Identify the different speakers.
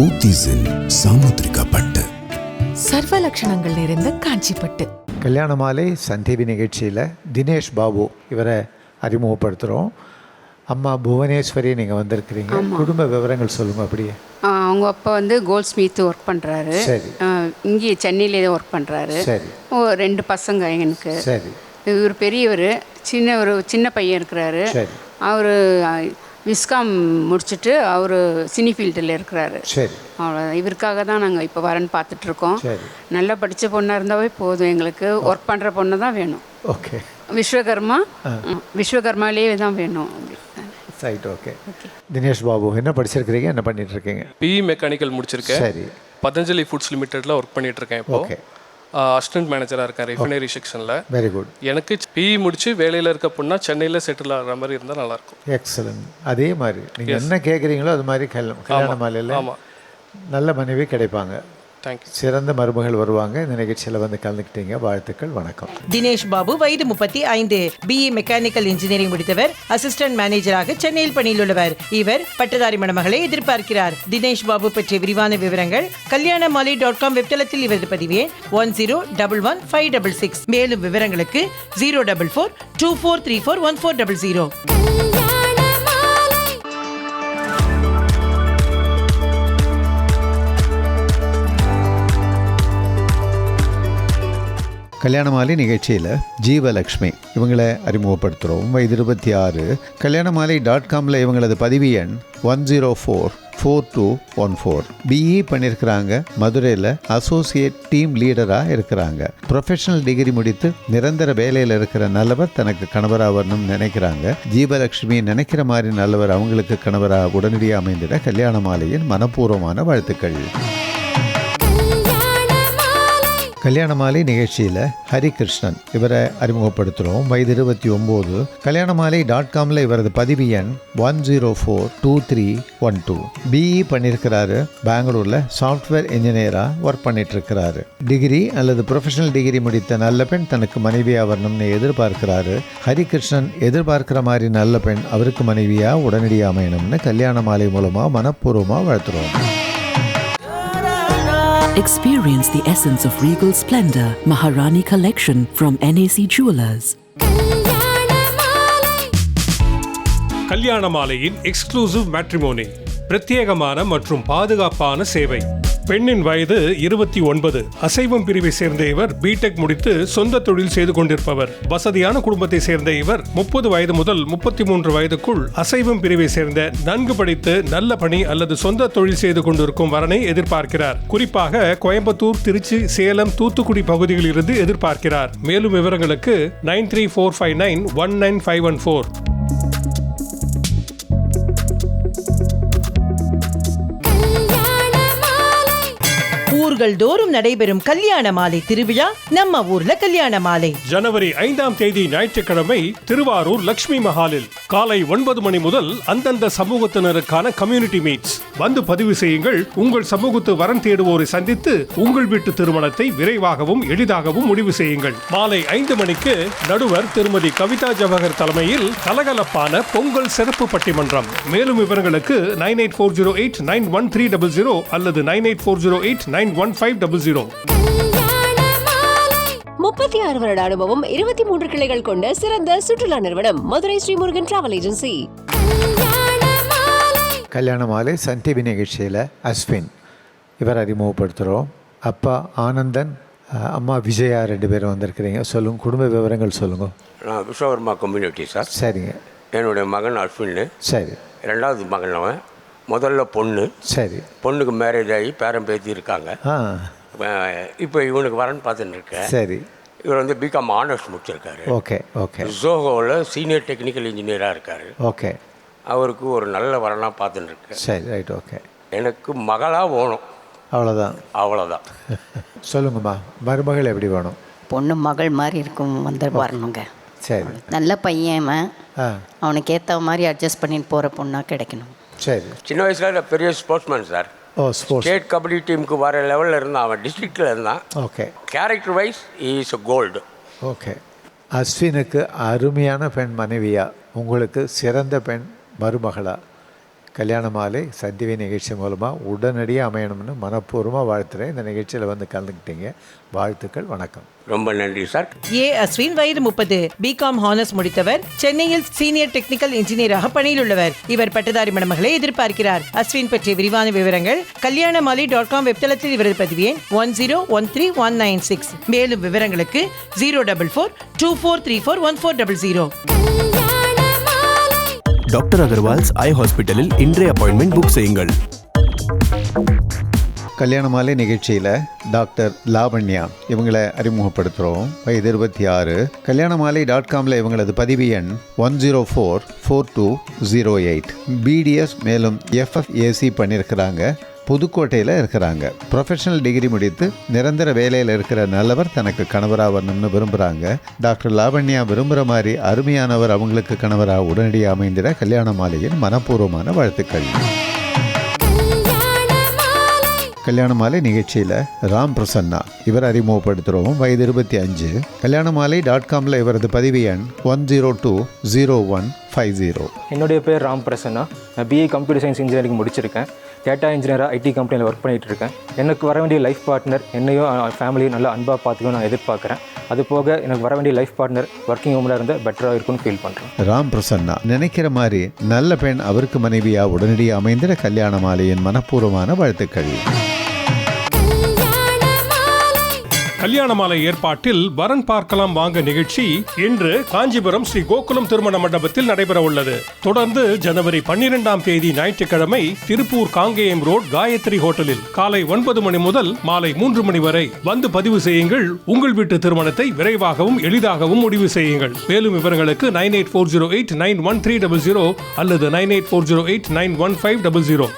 Speaker 1: போத்தீஸில் சாமுத்திரிகா பட்டு
Speaker 2: சர்வ லட்சணங்கள் நிறைந்த காஞ்சிப்பட்டு.
Speaker 3: கல்யாண மாலை சன் டிவி நிகழ்ச்சியில் தினேஷ் பாபு இவரை அறிமுகப்படுத்துகிறோம் அம்மா புவனேஸ்வரி நீங்கள் வந்திருக்கிறீங்க. குடும்ப விவரங்கள் சொல்லுங்கள் அப்படியே.
Speaker 4: அவங்க அப்பா வந்து கோல்ட் ஸ்மித் ஒர்க் பண்ணுறாரு
Speaker 3: சரி.
Speaker 4: இங்கே சென்னையிலே ஒர்க் பண்ணுறாரு
Speaker 3: சரி.
Speaker 4: ரெண்டு பசங்க எனக்கு.
Speaker 3: சரி.
Speaker 4: இவர் பெரியவர் சின்ன ஒரு சின்ன பையன் இருக்கிறாரு.
Speaker 3: சரி.
Speaker 4: அவர் விஸ்காம் முடிச்சுட்டு அவர் சினி ஃபீல்டில் இருக்கிறாரு.
Speaker 3: சரி.
Speaker 4: அவ்வளோ இவருக்காக தான் நாங்கள் இப்போ வரேன்னு பார்த்துட்ருக்கோம்
Speaker 3: சரி.
Speaker 4: நல்லா படித்த பொண்ணாக இருந்தாவே போதும் எங்களுக்கு. ஒர்க் பண்ணுற பொண்ணு தான் வேணும்.
Speaker 3: ஓகே.
Speaker 4: விஸ்வகர்மா விஸ்வகர்மாலேயே தான் வேணும்.
Speaker 3: Right okay. தினேஷ் பாபு என்ன படிச்சிருக்கிறீங்க? என்ன பண்ணிட்டு இருக்கீங்க?
Speaker 5: பிஇ மெக்கானிக்கல் முடிச்சிருக்கேன்.
Speaker 3: சரி.
Speaker 5: பதஞ்சலி ஃபுட்ஸ் லிமிடெட்ல ஒர்க் பண்ணிட்டு இருக்கேன் இப்போ.
Speaker 3: ஓகே
Speaker 5: அசிஸ்டன்ட் மேனேஜராக இருக்கேன் ரெஃபினரி செக்ஷனில்
Speaker 3: வெரி குட்
Speaker 5: எனக்கு பிஇ முடிச்சு வேலையில் இருக்க பொண்ணா சென்னையில் செட்டில் ஆகிற மாதிரி இருந்தால் நல்லாயிருக்கும்.
Speaker 3: எக்ஸலன்ட் அதே மாதிரி நீங்கள் என்ன கேட்குறீங்களோ அது மாதிரி கல்யாணம் கல்யாண மாலையில்
Speaker 5: ஆமாம்
Speaker 3: நல்ல மனைவி கிடைப்பாங்க.
Speaker 5: தேங்க்யூ
Speaker 3: சிறந்த மருமகள் வருவாங்க. இந்த நிகழ்ச்சியில் வந்து கலந்துக்கிட்டீங்க. வாழ்த்துக்கள் வணக்கம்.
Speaker 6: தினேஷ் பாபு வயது முப்பத்தி ஐந்து. பிஇ மெக்கானிக்கல் இன்ஜினியரிங் முடித்தவர். அசிஸ்டன்ட் மேனேஜராக சென்னையில் பணியில் உள்ளவர் இவர் பட்டதாரி மணமகளை எதிர்பார்க்கிறார். தினேஷ் பாபு பற்றிய விரிவான விவரங்கள் கல்யாண மாலை டாட் காம் வெப்தளத்தில் இவரது பதிவே. One zero double one five double six மேலும் விவரங்களுக்கு zero double four two four three four one four double zero
Speaker 3: கல்யாண மாலை நிகழ்ச்சியில் ஜீவலக்ஷ்மி. இவங்களை அறிமுகப்படுத்துகிறோம் வயது இருபத்தி ஆறு. கல்யாண மாலை டாட் காமில் இவங்களது பதிவு எண் one zero four four two one four BE பண்ணியிருக்கிறாங்க மதுரையில் அசோசியேட் டீம் லீடராக இருக்கிறாங்க. ப்ரொஃபஷனல் டிகிரி முடித்து நிரந்தர வேலையில் இருக்கிற நல்லவர் தனக்கு கணவராக வரணும்னு நினைக்கிறாங்க. ஜீவலக்ஷ்மி நினைக்கிற மாதிரி நல்லவர் அவங்களுக்கு கணவராக உடனடியாக அமைந்திட கல்யாண மாலையின் மனப்பூர்வமான வாழ்த்துக்கள். கல்யாண மாலை நிகழ்ச்சியில் ஹரிகிருஷ்ணன் இவரை அறிமுகப்படுத்துகிறோம் வயது இருபத்தி ஒம்பது. கல்யாண மாலை டாட் காமில் இவரது பதிவு எண் one zero four two three one two BE பண்ணியிருக்கிறாரு பெங்களூரில் சாஃப்ட்வேர் இன்ஜினியராக ஒர்க் பண்ணிட்டுருக்கிறாரு. டிகிரி அல்லது ப்ரொஃபஷனல் டிகிரி முடித்த நல்ல பெண் தனக்கு மனைவியாக வரணும்னு எதிர்பார்க்கிறாரு. ஹரிகிருஷ்ணன் எதிர்பார்க்கிற மாதிரி நல்ல பெண் அவருக்கு மனைவியாக உடனடியாக அமையணும்னு கல்யாண மாலை மூலமாக மனப்பூர்வமாக வாழ்த்துறோம்.
Speaker 7: Experience the essence of regal splendor, Maharani Collection from NAC Jewelers.
Speaker 8: கல்யாண மாலையின் எக்ஸ்க்ளூசிவ் மேட்ரிமோனி பிரத்யேகமான மற்றும் பாதுகாப்பான சேவை பெண்ணின் வயது இருபத்தி ஒன்பது. அசைவம் பிரிவை சேர்ந்த இவர் பிடெக் முடித்து சொந்த தொழில் செய்து கொண்டிருப்பவர். வசதியான குடும்பத்தை சேர்ந்த இவர் முப்பது வயது முதல் முப்பத்தி மூன்று வயதுக்குள் அசைவம் பிரிவை சேர்ந்த நன்கு படித்து நல்ல பணி அல்லது சொந்த தொழில் செய்து கொண்டிருக்கும் வரனை எதிர்பார்க்கிறார். குறிப்பாக கோயம்புத்தூர் திருச்சி சேலம் தூத்துக்குடி பகுதிகளில் இருந்து எதிர்பார்க்கிறார். மேலும் விவரங்களுக்கு nine three four five nine one nine five one four.
Speaker 6: ஊர்கள் தோறும் நடைபெறும் கல்யாண மாலை திருவிழா நம்ம ஊர்ல கல்யாண மாலை.
Speaker 8: ஜனவரி ஐந்தாம் தேதி ஞாயிற்றுக்கிழமை திருவாரூர் லட்சுமி மஹாலில். காலை ஒன்பது மணி முதல் அந்தந்த சமூகத்தினருக்கான கம்யூனிட்டி மீட்ஸ் வந்து பதிவு செய்யுங்கள். உங்கள் சமூகத்து வரன் தேடுவோரை சந்தித்து உங்கள் வீட்டு திருமணத்தை விரைவாகவும் எளிதாகவும் முடிவு செய்யுங்கள். மாலை ஐந்து மணிக்கு நடுவர் திருமதி கவிதா ஜவஹர் தலைமையில் கலகலப்பான பொங்கல் சிறப்பு பட்டிமன்றம். மேலும் விவரங்களுக்கு nine eight four zero eight nine one three double zero அல்லது nine eight four zero eight nine one five double zero.
Speaker 9: முப்பத்தி ஆறு வருட அனுபவம் இருபத்தி மூன்று கிளைகள் கொண்ட சிறந்த சுற்றுலா நிறுவனம் மதுரை ஸ்ரீமுருகன் டிராவல் ஏஜென்சி.
Speaker 3: கல்யாண மாலை சன் டிவி நிகழ்ச்சியில் அஸ்வின். இவர் அறிமுகப்படுத்துகிறோம் அப்பா ஆனந்தன் அம்மா விஜயா ரெண்டு பேரும் வந்திருக்கிறீங்க. சொல்லுங்க குடும்ப விவரங்கள் சொல்லுங்க.
Speaker 10: நான் விஸ்வகர்மா கம்யூனிட்டி சார்
Speaker 3: சரிங்க.
Speaker 10: என்னுடைய மகன் அஸ்வின்
Speaker 3: சரி.
Speaker 10: ரெண்டாவது மகன் அவன். முதல்ல பொண்ணு.
Speaker 3: சரி.
Speaker 10: பொண்ணுக்கு மேரேஜ் ஆகி பேரன் பேத்தி இருக்காங்க. இப்போ இவனுக்கு வரேன்னு பார்த்துட்டு இருக்கேன்.
Speaker 3: சரி.
Speaker 10: இவர் வந்து பிகாம் ஆனர்ஸ் முடிச்சிருக்காரு.
Speaker 3: Okay okay.
Speaker 10: ஜோகோவில் சீனியர் டெக்னிக்கல் இன்ஜினியராக இருக்கார்.
Speaker 3: ஓகே.
Speaker 10: அவருக்கு ஒரு நல்ல வரனாக பார்த்துட்டு இருக்கேன்
Speaker 3: சரி ரைட் ஓகே.
Speaker 10: எனக்கு மகளாக வேணும்.
Speaker 3: அவ்வளோதான்.
Speaker 10: அவ்வளோதான்.
Speaker 3: சொல்லுங்கம்மா மருமகள் எப்படி வேணும்?
Speaker 11: பொண்ணு மகள் மாதிரி இருக்கும் வந்து வரணுங்க.
Speaker 3: சரி.
Speaker 11: நல்ல பையன் அவனுக்கு ஏற்ற மாதிரி அட்ஜஸ்ட் பண்ணிட்டு போகிற பொண்ணாக கிடைக்கணும்.
Speaker 3: சரி.
Speaker 10: சின்ன வயசில் பெரிய sportsman sir
Speaker 3: oh sports
Speaker 10: state kabaddi டீமுக்கு வர லெவலில் இருந்தான். அவன் டிஸ்ட்ரிக்டில் இருந்தான்.
Speaker 3: Okay
Speaker 10: character wise is gold
Speaker 3: okay அஸ்வினுக்கு அருமையான பெண் மனைவியா. உங்களுக்கு சிறந்த பெண் மருமகளா? கல்யாண மாலை சத்தியவை நிகழ்ச்சி மூலமாக உடனடியாக அமையணும்னு மனப்பூர்வமாக வாழ்த்துறேன். இந்த நிகழ்ச்சியில் வந்து கலந்துக்கிட்டீங்க. வாழ்த்துக்கள். வணக்கம்.
Speaker 10: ரொம்ப நன்றி சார்.
Speaker 6: ஏ அஸ்வின் வயது முப்பது. பிகாம் ஹானர்ஸ் முடித்தவர். சென்னையில் சீனியர் டெக்னிக்கல் இன்ஜினியராக பணியில் உள்ளவர் இவர் பட்டதாரி மணமகளை எதிர்பார்க்கிறார். அஸ்வின் பற்றிய விரிவான விவரங்கள் கல்யாணமாலி டாட் காம் வெப்தளத்தில் இவரது பதிவு எண் one zero one three one nine six மேலும் விவரங்களுக்கு zero double four two four three four one four double zero
Speaker 1: doctor Agarwal's eye ஹாஸ்பிட்டலில் இன்றைய அப்பாயின்மெண்ட் புக் செய்யுங்கள்.
Speaker 3: கல்யாண மாலை நிகழ்ச்சியில் டாக்டர் லாவண்யா இவங்களை அறிமுகப்படுத்துகிறோம் வயது இருபத்தி ஆறு. கல்யாண மாலை டாட் காமில் இவங்களது பதிவு எண் one zero four four two zero eight. BDS மேலும் எஃப்எஃப்ஏசி பண்ணியிருக்கிறாங்க புதுக்கோட்டையில் இருக்கிறாங்க. ப்ரொஃபஷனல் டிகிரி முடித்து நிரந்தர வேலையில் இருக்கிற நல்லவர் தனக்கு கணவராக வரணும்னு விரும்புகிறாங்க டாக்டர் லாவண்யா விரும்புகிற மாதிரி அருமையானவர் அவங்களுக்கு கணவராக உடனடியாக அமைந்திட கல்யாண மாலையின் மனப்பூர்வமான வாழ்த்துக்கள். கல்யாண மாலை நிகழ்ச்சியில் ராம் பிரசன்னா இவர் அறிமுகப்படுத்துகிறோம் வயது இருபத்தி அஞ்சு. கல்யாண மாலை டாட் காமில் இவரது பதிவு எண் one zero two zero one five zero
Speaker 12: என்னுடைய பேர் ராம் பிரசன்னா. நான் பிஏ கம்ப்யூட்டர் சயின்ஸ் இன்ஜினியரிங் முடிச்சிருக்கேன். டேட்டா இன்ஜினியராக ஐடி கம்பெனியில் ஒர்க் பண்ணிகிட்டு இருக்கேன் எனக்கு வர வேண்டிய லைஃப் பார்ட்னர் என்னையும் ஃபேமிலியும் நல்லா அன்பாக பார்த்துக்கணும் நான் எதிர்பார்க்குறேன். அது போக எனக்கு வர வேண்டிய லைஃப் பார்ட்னர் ஒர்க்கிங் ஹோமில் இருந்தால் பெட்டராக இருக்கும்னு ஃபீல் பண்ணுறேன்
Speaker 3: ராம் பிரசன்னா நினைக்கிற மாதிரி நல்ல பெண் அவருக்கு மனைவியாக உடனடியாக அமைந்திட கல்யாண மாலையின் மனப்பூர்வமான வாழ்த்துக்கள்.
Speaker 8: கல்யாண மாலை ஏற்பாட்டில் வரன் பார்க்கலாம் வாங்க நிகழ்ச்சி இன்று காஞ்சிபுரம் ஸ்ரீ கோகுலம் திருமண மண்டபத்தில் நடைபெற உள்ளது தொடர்ந்து ஜனவரி பன்னிரெண்டாம் தேதி ஞாயிற்றுக்கிழமை திருப்பூர் காங்கேயம் ரோட் காயத்ரி ஹோட்டலில் காலை ஒன்பது மணி முதல் மாலை மூன்று மணி வரை வந்து பதிவு செய்யுங்கள். உங்கள் வீட்டு திருமணத்தை விரைவாகவும் எளிதாகவும் முடிவு செய்யுங்கள். மேலும் விவரங்களுக்கு nine eight four zero eight nine one three double zero அல்லது nine eight four zero eight nine one five double zero.